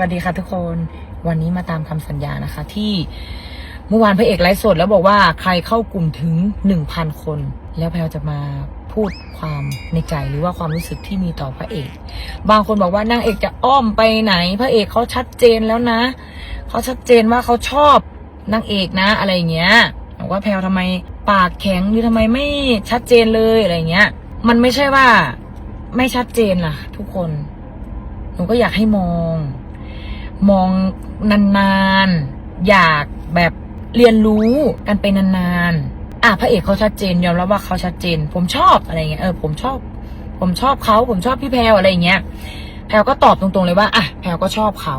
วัสดีค่ะทุกคนวันนี้มาตามคำสัญญานะคะ ที่เมื่อวานพระเอกไลฟ์สดแล้วบอกว่าใครเข้ากลุ่มถึงหนึ่งพันคน แล้วแพลวจะมาพูดความในใจหรือว่าความรู้สึกที่มีต่อพระเอก บางคนบอกว่านางเอกจะอ้อมไปไหน พระเอกเขาชัดเจนแล้วนะเขาชัดเจนว่าเขาชอบนางเอกนะ อะไรอย่างเงี้ยบอกว่าแพลวทำไมปากแข็งหรือทำไมไม่ชัดเจนเลยอะไรเงี้ย มันไม่ใช่ว่าไม่ชัดเจนล่ะ ทุกคนหนูก็อยากให้มอง มองนานๆ อยากแบบเรียนรู้กันไปนานๆ อะพระเอกเขาชัดเจนยอมรับว่าเขาชัดเจน ผมชอบอะไรเงี้ยเออผมชอบ ผมชอบเขาผมชอบพี่แพลวอะไรเงี้ยแพลวก็ตอบตรงๆเลยว่าอะแพลวก็ชอบเขา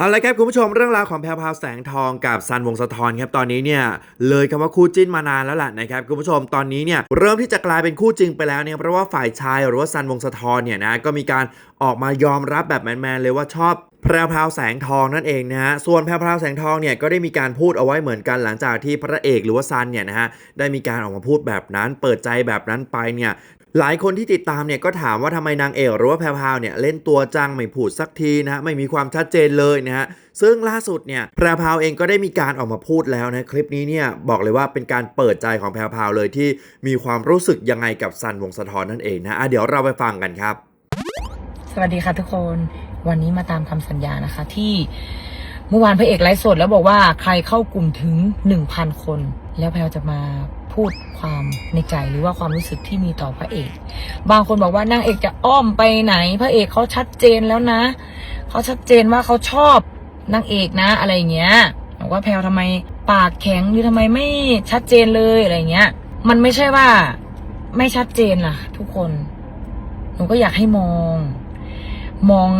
เอาละครับคุณผู้ชมเรื่องราวของแพรวพาวแสงทองกับซันวงสะทอนครับตอนนี้เนี่ยเลยคำว่าคู่จิ้นมานานแล้วล่ะนะครับคุณผู้ชมตอนนี้เนี่ยเริ่มที่จะกลายเป็นคู่จริงไปแล้วเนี่ยเพราะว่าฝ่ายชายหรือว่าซันวงสะทอนเนี่ยนะก็มีการออกมายอมรับแบบแมนๆเลยว่าชอบแพรวพราวแสงทองนั่นเองนะฮะ ส่วนแพรวพราวแสงทองเนี่ยก็ได้มีการพูดเอาไว้เหมือนกันหลังจากที่พระเอกหรือว่าซันเนี่ยนะฮะได้มีการออกมาพูดแบบนั้น เปิดใจแบบนั้นไปเนี่ย หลายคนที่ติดตามเนี่ยก็ถามว่าทำไมนางเอกหรือว่าแพรวพาวเนี่ยเล่นตัวจังไม่พูดสักทีนะฮะไม่มีความชัดเจนเลยนะฮะซึ่งล่าสุดเนี่ยแพรวพาวเองก็ได้มีการออกมาพูดแล้วนะคลิปนี้เนี่ยบอกเลยว่าเป็นการเปิดใจของแพรวพาวเลยที่มีความรู้สึกยังไงกับซันวงสะทอนนั่นเองนะะเดี๋ยวเราไปฟังกันครับ สวัสดีค่ะทุกคนวันนี้มาตามคำสัญญานะคะ ที่เมื่อวานพระเอกไลฟ์สดแล้วบอกว่าใครเข้ากลุ่มถึงหนึ่งพันคน แล้วแพลวจะมา พูดความในใจหรือว่าความรู้สึกที่มีต่อพระเอก บางคนบอกว่านางเอกจะอ้อมไปไหน พระเอกเขาชัดเจนแล้วนะเขาชัดเจนว่าเขาชอบนางเอกนะ อะไรอย่างเงี้ยบอกว่าแพลวทำไมปากแข็งหรือทำไมไม่ชัดเจนเลยอะไรเงี้ย มันไม่ใช่ว่าไม่ชัดเจนล่ะ ทุกคนหนูก็อยากให้มอง มอง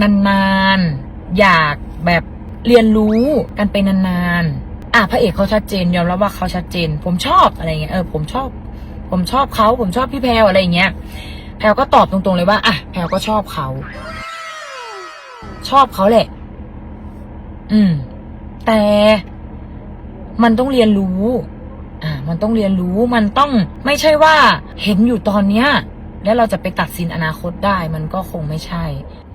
นานๆ อยากแบบเรียนรู้กันไปนานๆ พระเอกเขาชัดเจนยอมรับว่าเขาชัดเจน ผมชอบอะไรเงี้ยเออผมชอบ ผมชอบเขาผมชอบพี่แพลวอะไรเงี้ยแพลวก็ตอบตรงๆเลยว่าอะแพลวก็ชอบเขา ชอบเขาแหละ อืม แต่มันต้องเรียนรู้ อ่า มันต้องเรียนรู้มันต้องไม่ใช่ว่าเห็นอยู่ตอนเนี้ย แล้วเราจะไปตัดสินอนาคตได้ มันก็คงไม่ใช่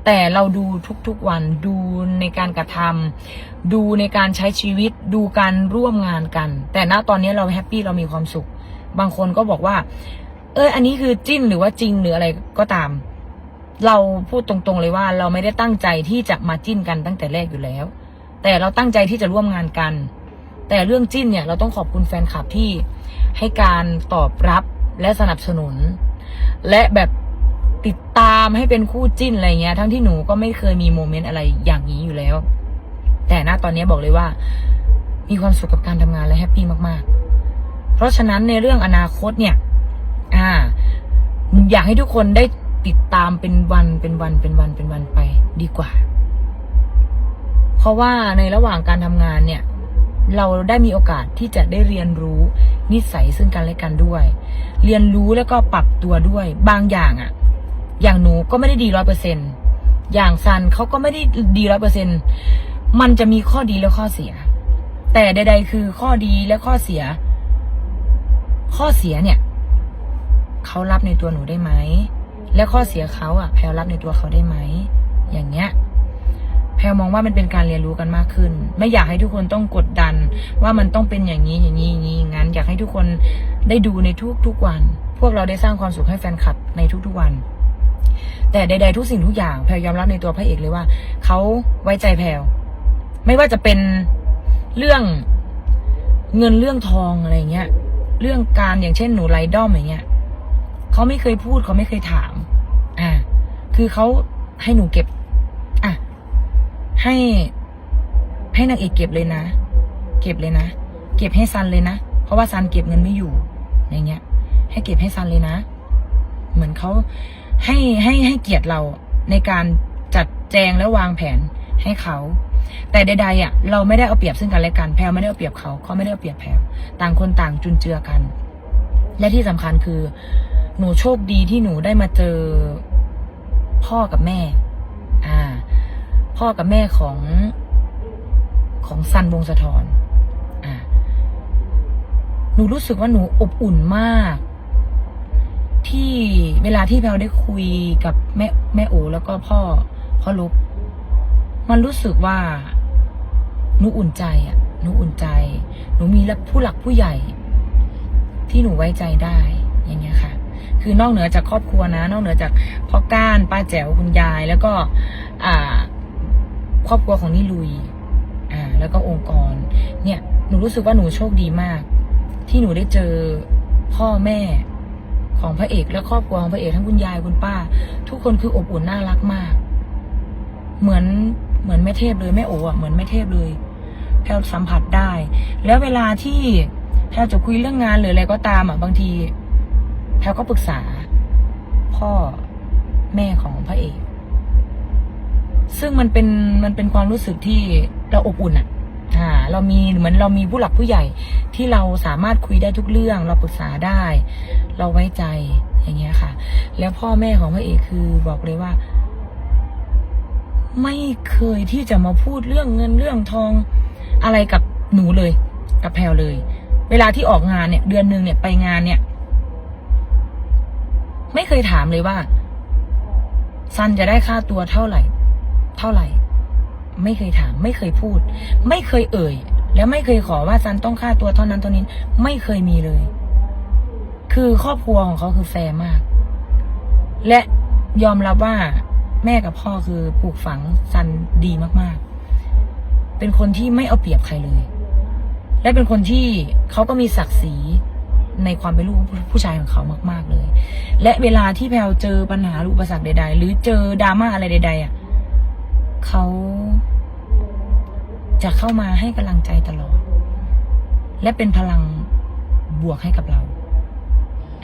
แต่เราดูทุกๆวันดูในการกระทำดูในการใช้ชีวิต ดูการร่วมงานกัน แต่ณตอนนี้เราแฮปปี้เรามีความสุข บางคนก็บอกว่า เอออันนี้คือจิ้นหรือว่าจริงหรืออะไรก็ตาม เราพูดตรงๆเลยว่าเราไม่ได้ตั้งใจที่จะมาจิ้นกันตั้งแต่แรกอยู่แล้ว แต่เราตั้งใจที่จะร่วมงานกัน แต่เรื่องจิ้นเนี่ยเราต้องขอบคุณแฟนคลับที่ให้การตอบรับและสนับสนุน และแบบ ติดตามให้เป็นคู่จิ้นอะไรเงี้ย ทั้งที่หนูก็ไม่เคยมีโมเมนต์อะไรอย่างนี้อยู่แล้ว แต่ณตอนนี้บอกเลยว่า มีความสุขกับการทำงานและแฮปปี้มากๆ เพราะฉะนั้นในเรื่องอนาคตเนี่ย อ่า อยากให้ทุกคนได้ติดตามเป็นวันเป็นวันเป็นวันเป็นวันไปดีกว่า เพราะว่าในระหว่างการทำงานเนี่ย เราได้มีโอกาสที่จะได้เรียนรู้นิสัยซึ่งกันและกันด้วย เรียนรู้แล้วก็ปรับตัวด้วย บางอย่างอะ อย่างหนูก็ไม่ได้ดีร้อยเปอร์เซ็นอย่างซันเขาก็ไม่ได้ดีร้อยเปอร์เซ็นมันจะมีข้อดีและข้อเสีย แต่ใด ๆ คือข้อดีและข้อเสีย ข้อเสียเนี่ยเขารับในตัวหนูได้ไหม และข้อเสียเขาอะแพลรับในตัวเขาได้ไหม อย่างเงี้ยแพลมองว่ามันเป็นการเรียนรู้กันมากขึ้น ไม่อยากให้ทุกคนต้องกดดัน ว่ามันต้องเป็นอย่างนี้อย่างนี้อย่างนี้อย่างนั้น อยากให้ทุกคนได้ดูในทุกๆวัน พวกเราได้สร้างความสุขให้แฟนคลับในทุกๆวัน แต่ใดๆทุกสิ่งทุกอย่างแพลยอมรับในตัวพระเอกเลยว่าเขาไว้ใจแพลไม่ว่าจะเป็นเรื่องเงินเรื่องทองอะไรเงี้ย เรื่องการอย่างเช่นหนูไลด้อมอย่างเงี้ยเขาไม่เคยพูดเขาไม่เคยถาม อ่า คือเขาให้หนูเก็บ อะ ให้ ให้นางเอกเก็บเลยนะ เก็บเลยนะ เก็บให้ซันเลยนะ เพราะว่าซันเก็บเงินไม่อยู่ อย่างเงี้ย ให้เก็บให้ซันเลยนะ เหมือนเขาให้ให้ให้เกียรติเราในการจัดแจงและวางแผนให้เขาแต่ใดๆอะเราไม่ได้เอาเปรียบซึ่งกันและกันแพลไม่ได้เอาเปรียบเขาเขาไม่ได้เอาเปรียบแพลต่างคนต่างจุนเจือกัน และที่สำคัญคือ หนูโชคดีที่หนูได้มาเจอพ่อกับแม่ อ่า พ่อกับแม่ของของซันวงสะทอนอ่าหนูรู้สึกว่าหนูอบอุ่นมาก ที่เวลาที่แพลวได้คุยกับแม่แม่โอแล้วก็พ่อพ่อลบมันรู้สึกว่าหนูอุ่นใจอะหนูอุ่นใจ หนูมีผู้หลักผู้ใหญ่ ที่หนูไว้ใจได้อย่างเงี้ยค่ะ คือนอกเหนือจากครอบครัวนะ นอกเหนือจากพ่อก้านป้าแจ๋วคุณยาย แล้วก็ อ่า ครอบครัวของนิลุย อ่า แล้วก็องค์กร เนี่ยหนูรู้สึกว่าหนูโชคดีมาก ที่หนูได้เจอพ่อแม่ ของพระเอกและครอบครัวของพระเอกทั้งคุณยายคุณป้า ทุกคนคืออบอุ่นน่ารักมาก เหมือนเหมือนแม่เทพเลยแม่โอ๋อะเหมือนแม่เทพเลยแพลสัมผัสได้ แล้วเวลาที่แพลจะคุยเรื่องงานหรืออะไรก็ตามอะบางทีแพลก็ปรึกษา พ่อแม่ของพระเอก ซึ่งมันเป็นมันเป็นความรู้สึกที่เราอบอุ่นอะ อ่าเรามีเหมือนเรามีผู้หลักผู้ใหญ่ที่เราสามารถคุยได้ทุกเรื่อง เราปรึกษาได้ เราไว้ใจอย่างเงี้ยค่ะ แล้วพ่อแม่ของพระเอกคือบอกเลยว่า ไม่เคยที่จะมาพูดเรื่องเงินเรื่องทองอะไรกับหนูเลย กับแพลวเลย เวลาที่ออกงานเนี่ย เดือนหนึ่งเนี่ยไปงานเนี่ย ไม่เคยถามเลยว่าซันจะได้ค่าตัวเท่าไหร่ เท่าไหร่ ไม่เคยถาม ไม่เคยพูด ไม่เคยเอ่ย แล้วไม่เคยขอว่าซันต้องค่าตัวเท่านั้นเท่านี้ไม่เคยมีเลย คือครอบครัวของเขาคือแฟร์มาก และยอมรับว่าแม่กับพ่อคือปลูกฝังซันดีมากๆ เป็นคนที่ไม่เอาเปรียบใครเลย และเป็นคนที่เขาก็มีศักดิ์ศรีในความเป็นลูกผู้ชายของเขามาก ๆเลย และเวลาที่แพลวเจอปัญหาอุปสรรคใด ๆ หรือเจอดราม่าอะไรใด ๆ อะ เขาจะเข้ามาให้กำลังใจตลอด และเป็นพลังบวกให้กับเรา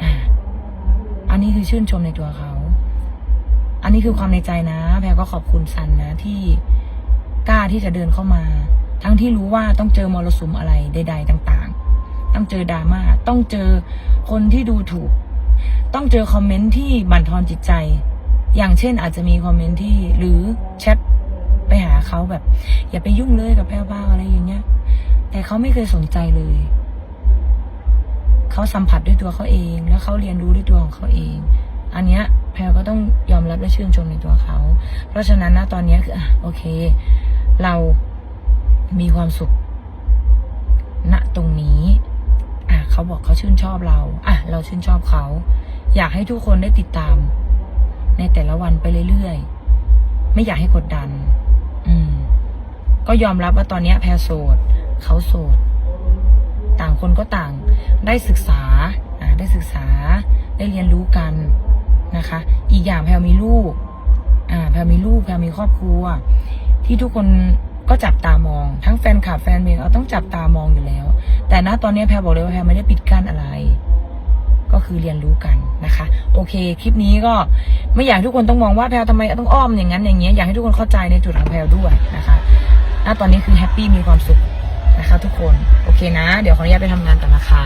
อ่า อันนี้คือชื่นชมในตัวเขา อันนี้คือความในใจนะ แพรก็ขอบคุณซันนะที่กล้าที่จะเดินเข้ามา ทั้งที่รู้ว่าต้องเจอมรสุมอะไรใด ๆ ต่าง ๆ ต้องเจอดราม่า ต้องเจอคนที่ดูถูก ต้องเจอคอมเมนต์ที่บั่นทอนจิตใจ อย่างเช่นอาจจะมีคอมเมนต์ที่หรือแชท ไปหาเขาแบบ อย่าไปยุ่งเลยกับแพรวบ้าอะไรอย่างเงี้ย แต่เขาไม่เคยสนใจเลย เขาสัมผัสด้วยตัวเขาเอง แล้วเขาเรียนรู้ด้วยตัวของเขาเอง อันเนี้ย แพลก็ต้องยอมรับและชื่นชมในตัวเขา เพราะฉะนั้นนะตอนเนี้ยคืออะโอเค เรามีความสุข ณตรงนี้อะเขาบอกเขาชื่นชอบเราอะเราชื่นชอบเขา อยากให้ทุกคนได้ติดตาม ในแต่ละวันไปเรื่อยๆ ไม่อยากให้กดดัน ก็ยอมรับว่าตอนนี้แพรโสดเขาโสด ต่างคนก็ต่างได้ศึกษาได้ศึกษาได้เรียนรู้กันนะคะ อีกอย่างแพลมีลูกอ่าแพลมีลูกแพลมีครอบครัว ที่ทุกคนก็จับตามอง ทั้งแฟนคลับแฟนเพลงเอาต้องจับตามองอยู่แล้ว แต่ณตอนนี้แพลบอกเลยว่าแพลไม่ได้ปิดกั้นอะไร ก็คือเรียนรู้กันนะคะ โอเค คลิปนี้ก็ไม่อยากทุกคนต้องมองว่าแพลทำไมต้องอ้อมอย่างนั้นอย่างเงี้ยอยากให้ทุกคนเข้าใจในจุดของแพลด้วยนะคะ ณตอนนี้คือแฮปปี้มีความสุขนะคะทุกคน โอเคนะ เดี๋ยวขออนุญาตไปทำงานก่อนนะคะ